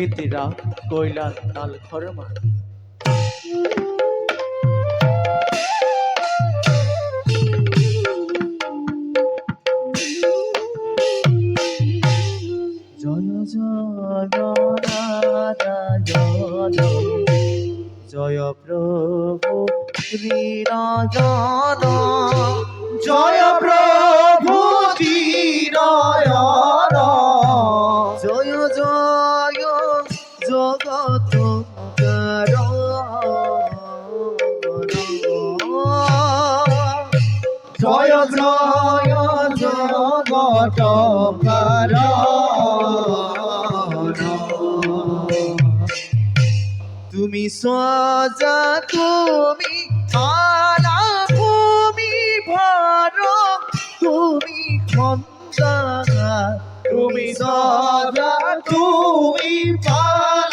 গীতিরা কৈলাস তাল খরমা জয় জয় প্রভু শ্রীরাজন জয় জয় জয় তুমি সজা তুমি আনা ভূমি ভর তুমি খন্দা তুমি সদা তুমি পালা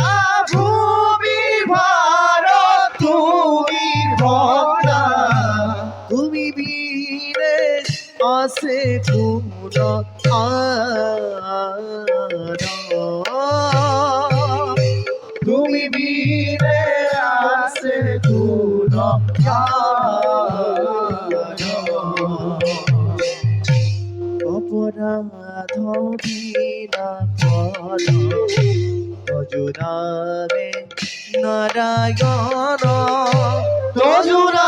আসে গুণ তুমি বীরে আসে গুণ অপরাধ নারায়ণ। তজুরামে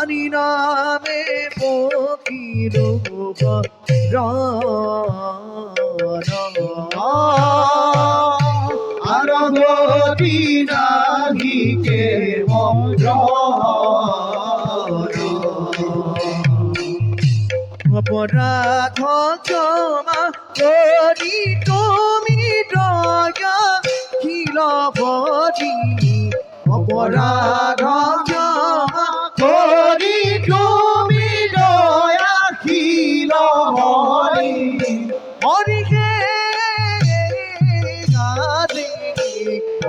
জানি নামে পকির আর গতি নাহি কে অপরাধ ক্ষমা করি তুমি দয়া খিল অপরাধ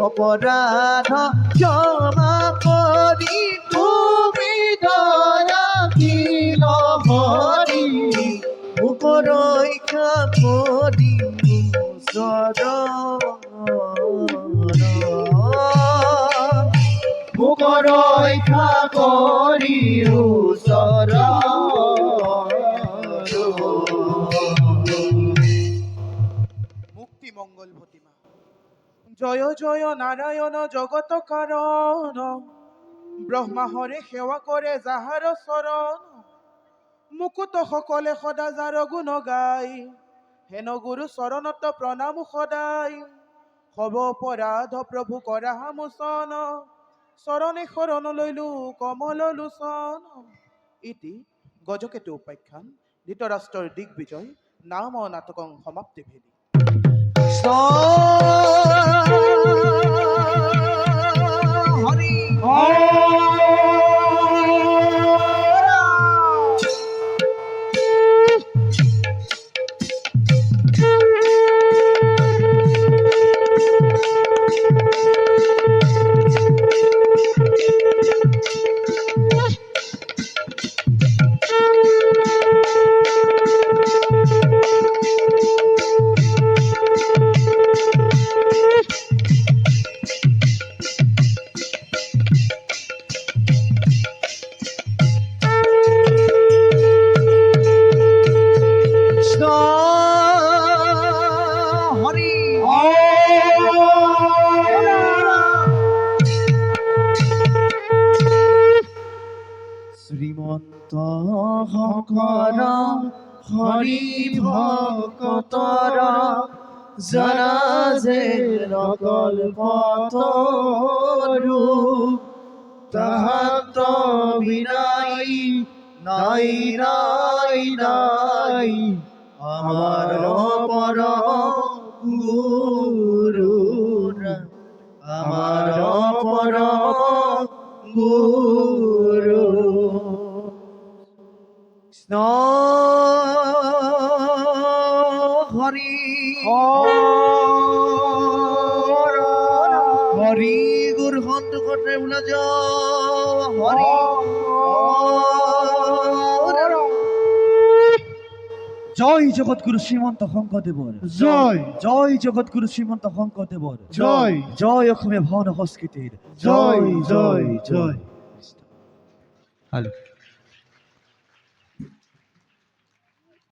অপরাধ ক্ষমা করি, তুমি দয়া হরি। মুখ রক্ষা করি সর রক্ষা করি সর মুক্তি মঙ্গল ভতিমা। জয় জয় নারায়ণ, জগত কারণ। ব্ৰহ্মা হৰে সেৱা কৰে যাহাৰ চৰণ। মুকুত সকলে সদা যাৰ গুণ গাই। হেন গুৰু চৰণত প্ৰণাম সদায় হব অপৰাধ, প্ৰভু কৰা মোচন। চৰণে শৰণ লৈলো, কমল লোচন। ইতি গজকেতু উপাখ্যান, ধৃতৰাষ্ট্ৰৰ দিগ্বিজয়, নাম নাটকং সমাপ্তি ভেদি। হরি শ্রীমন্ত হকর হরি ভকতর জানা যে নকল পতরু তাহাত বিনাই নাই নাই নাই আমার হরি হরি গুরু হন্ত করে বলে যাও হরি। জয় জগৎগুরু শ্রীমন্ত শংকৰদেৱৰ জয়। জয় জগৎগুরু শ্রীমন্ত শংকৰদেৱৰ জয়। জয় অসমীয়া ভাওনা সংস্কৃতিৰ জয় জয় জয়। হেল্ল'